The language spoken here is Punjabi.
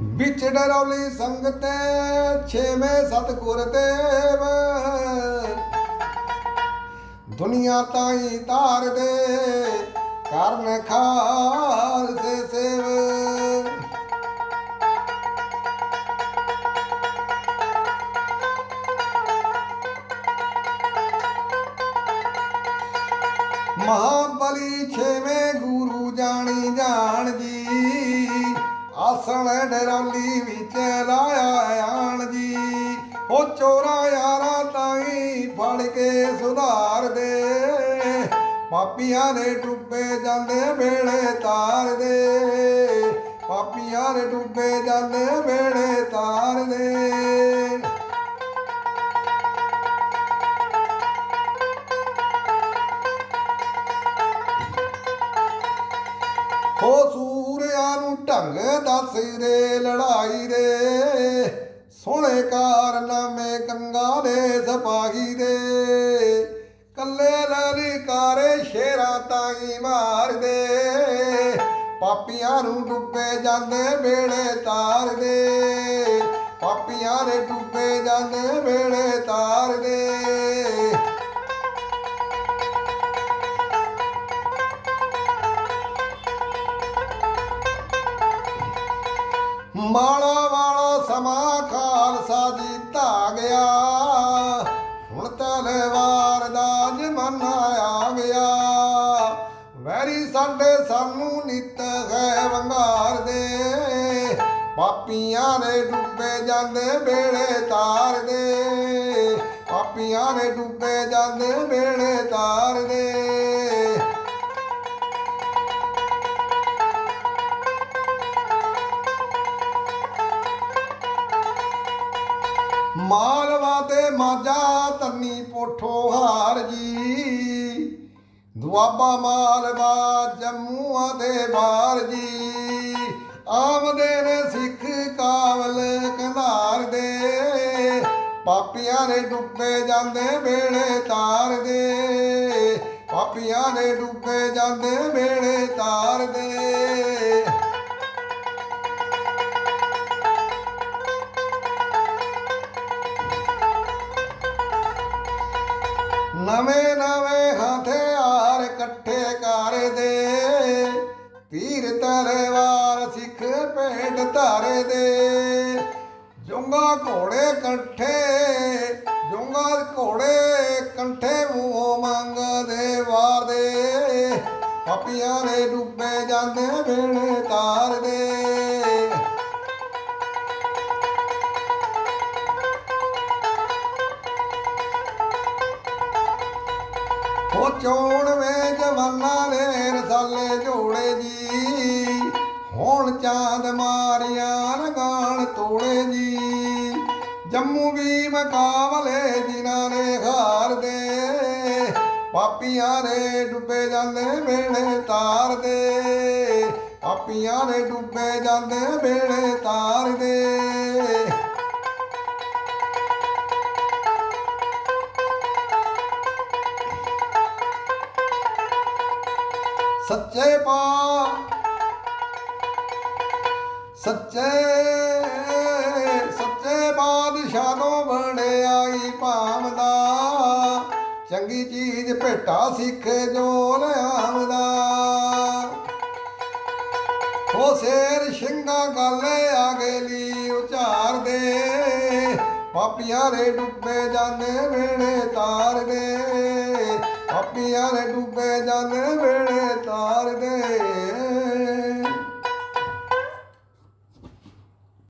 ਵਿੱਚ ਡਰੌਲੀ ਸੰਗਤੇ ਛੇਵੇਂ ਸਤਗੁਰ ਦੇਵ। ਦੁਨੀਆ ਤਾਈ ਤਾਰ ਦੇ ਕਰਨ ਖਾਰ ਸੇ ਸੇਵ। ਮਹਾਬਲੀ ਛੇਵੇਂ ਗੁਰੂ ਜਾਣੀ ਜਾਣ ਜੀ ਆਸਣ ਡਰੌਲੀ ਵਿੱਚ ਲਾਇਆ ਆਣ ਜੀ। ਉਹ ਚੋਰਾ ਯਾਰਾ ਤਾਈ ਫੜ ਕੇ ਸੁਧਾਰ ਦੇ। ਪਾਪੀਆਂ ਦੇ ਡੁੱਬੇ ਜਾਂਦੇ ਵੇਲੇ ਤਾਰ ਦੇ। ਪਾਪੀਆਂ ਦੇ ਡੁੱਬੇ ਜਾਂਦੇ ਵੇਲੇ ਤਾਰ ਦੇ। ਹੋ ਸੂਰਿਆਂ ਨੂੰ ਢੰਗ ਦੱਸਦੇ ਲੜਾਈ ਦੇ। ਸੋਹਣੇ ਕਾਰਨਾਮੇ ਗੰਗਾ ਦੇ ਸਿਪਾਹੀ ਦੇ। ਕੱਲੇ ਲਾਲੀ ਕਾਰੇ ਸ਼ੇਰਾ ਤਾਈ ਮਾਰਦੇ। ਪਾਪੀਆਂ ਨੂੰ ਡੁੱਬੇ ਜਾਂਦੇ ਵੇਲੇ ਤਾਰਦੇ। ਪਾਪੀਆਂ ਦੇ ਡੁੱਬੇ ਜਾਂਦੇ ਵੇਲੇ ਤਾਰਦੇ। ਮਾਲਾ ਵਾਲਾ ਸਮਾਂ ਖਾਲਸਾ ਜੀ ਧਾ ਗਿਆ ਹੁਣ ਤਲਵਾਰ ਦਾ ਜ਼ਮਾਨਾ ਆ ਗਿਆ ਵੈਰੀ ਸਾਡੇ ਸਾਨੂੰ ਨਿਤ ਹੈ ਵੰਗਾਰ ਦੇ। ਪਾਪੀਆਂ ਨੇ ਡੁੱਬੇ ਜਾਂਦੇ ਵੇਲੇ ਤਾਰ ਦੇ। ਪਾਪੀਆਂ ਨੇ ਡੁੱਬੇ ਜਾਂਦੇ ਵੇਲੇ ਤਾਰ ਦੇ। ਮਾਲਵਾ ਤੇ ਮਾਝਾ ਤੰਨੀ ਪੋਠੋ ਹਾਰ ਜੀ। ਦੁਆਬਾ ਮਾਲਵਾ ਜੰਮੂ ਦੇ ਬਾਰ ਜੀ। ਆਮਦੇ ਨੇ ਸਿੱਖ ਕਾਵਲ ਕੰਧਾਰ ਦੇ। ਪਾਪੀਆਂ ਨੇ ਡੁੱਬੇ ਜਾਂਦੇ ਵੇੜੇ ਤਾਰ ਦੇ। ਪਾਪੀਆਂ ਨੇ ਡੁੱਬੇ ਜਾਂਦੇ ਵੇੜੇ ਤਾਰ ਦੇ। ਨਵੇਂ ਨਵੇਂ ਹਥਿਆਰ ਇਕੱਠੇ ਕਰਦੇ ਪੀਰ ਤਲਵਾਰ ਸਿੱਖ ਭੇਟ ਧਾਰੇ ਦੇ। ਜੁੰਗਾ ਘੋੜੇ ਇਕੱਠੇ ਜੁੰਗਾ ਘੋੜੇ ਕੰਠੇ ਮੂੰਹ ਮੰਗਦੇ ਵਾਰ ਦੇ। ਨੇ ਡੁੱਬੇ ਜਾਂਦੇ ਵੇਲੇ ਤਾਰ ਚੋਣ ਵੇ ਜਵਾਨਾਂ ਦੇ ਰਸਾਲੇ ਝੋੜੇ ਜੀ। ਹੁਣ ਚਾਂਦ ਮਾਰੀਆਂ ਲਗਾਣ ਤੋੜੇ ਜੀ। ਜੰਮੂ ਵੀ ਮਕਾਵਲੇ ਜਿਨ੍ਹਾਂ ਨੇ ਹਾਰਦੇ ਪਾਪੀਆਂ ਦੇ ਡੁੱਬੇ ਜਾਂਦੇ ਵੇਲੇ ਤਾਰਦੇ ਪਾਪੀਆਂ ਨੇ ਡੁੱਬੇ ਜਾਂਦੇ ਵੇੜੇ ਤਾਰਦੇ ਸੱਚੇ ਪਾ। ਸੱਚੇ ਸੱਚੇ ਬਾਦਸ਼ਾਹ ਨੂੰ ਬਣਿਆਈ ਭਾਵਦਾ ਚੰਗੀ ਚੀਜ਼ ਭੇਟਾ ਸਿੱਖ ਜੋ ਲਿਆਵਦਾ ਹੋ ਸ਼ੇਰ ਸਿੰਘਾ ਗੱਲ ਆ ਗੇਲੀ ਉਚਾਰ ਦੇ। ਪਾਪੀਆਂ ਦੇ ਡੁੱਬੇ ਜਾਂਦੇ ਵੇੜੇ ਤਾਰ ਦੇ। ਆਪੀਆਂ ਨੇ ਡੁੱਬੇ ਜਾਣੇ ਵੇਲੇ ਤਾਰ ਦੇ।